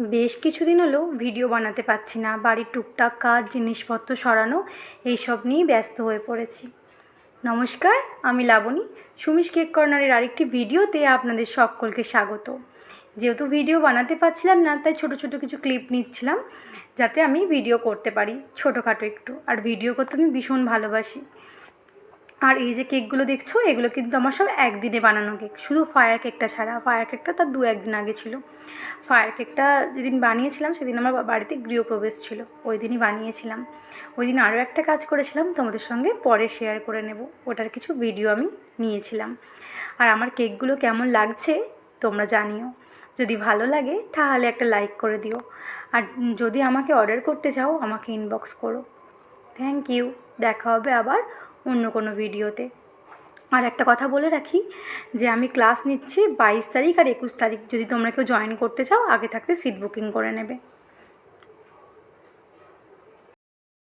বেশ কিছুদিন হলো ভিডিও বানাতে পারছি না। বাড়ির টুকটাক কাজ, জিনিসপত্র সরানো, এইসব নিয়েই ব্যস্ত হয়ে পড়েছি। নমস্কার, আমি লাবণী। সুমিশ কেক কর্নারের আরেকটি ভিডিওতে আপনাদের সকলকে স্বাগত। যেহেতু ভিডিও বানাতে পারছিলাম না, তাই ছোট ছোট কিছু ক্লিপ নিচ্ছিলাম, যাতে আমি ভিডিও করতে পারি, ছোটোখাটো একটু। আর ভিডিও করতে আমি ভীষণ ভালোবাসি। আর এই যে কেকগুলো দেখছ, এগুলো কিন্তু আমার সব একদিনে বানানো কেক। শুধু ফায়ার কেকটা ছাড়া। ফায়ার কেকটা তার দু একদিন আগে ছিল। ফায়ার কেকটা যেদিন বানিয়েছিলাম, সেদিন আমার বাড়িতে গৃহপ্রবেশ ছিল। ওই দিনই বানিয়েছিলাম। ওই দিন আরও একটা কাজ করেছিলাম, তোমাদের সঙ্গে পরে শেয়ার করে নেব। ওটার কিছু ভিডিও আমি নিয়েছিলাম। আর আমার কেকগুলো কেমন লাগছে, তোমরা জানিও। যদি ভালো লাগে, তাহলে একটা লাইক করে দিও। আর যদি আমাকে অর্ডার করতে চাও, আমাকে ইনবক্স করো। থ্যাংক ইউ দেখা হবে আবার অন্য কোনো ভিডিওতে। আর একটা কথা বলে রাখি, যে আমি ক্লাস নিচ্ছি বাইশ তারিখ আর একুশ তারিখ। যদি তোমরা কেউ জয়েন করতে চাও, আগে থাকতে সিট বুকিং করে নেবে।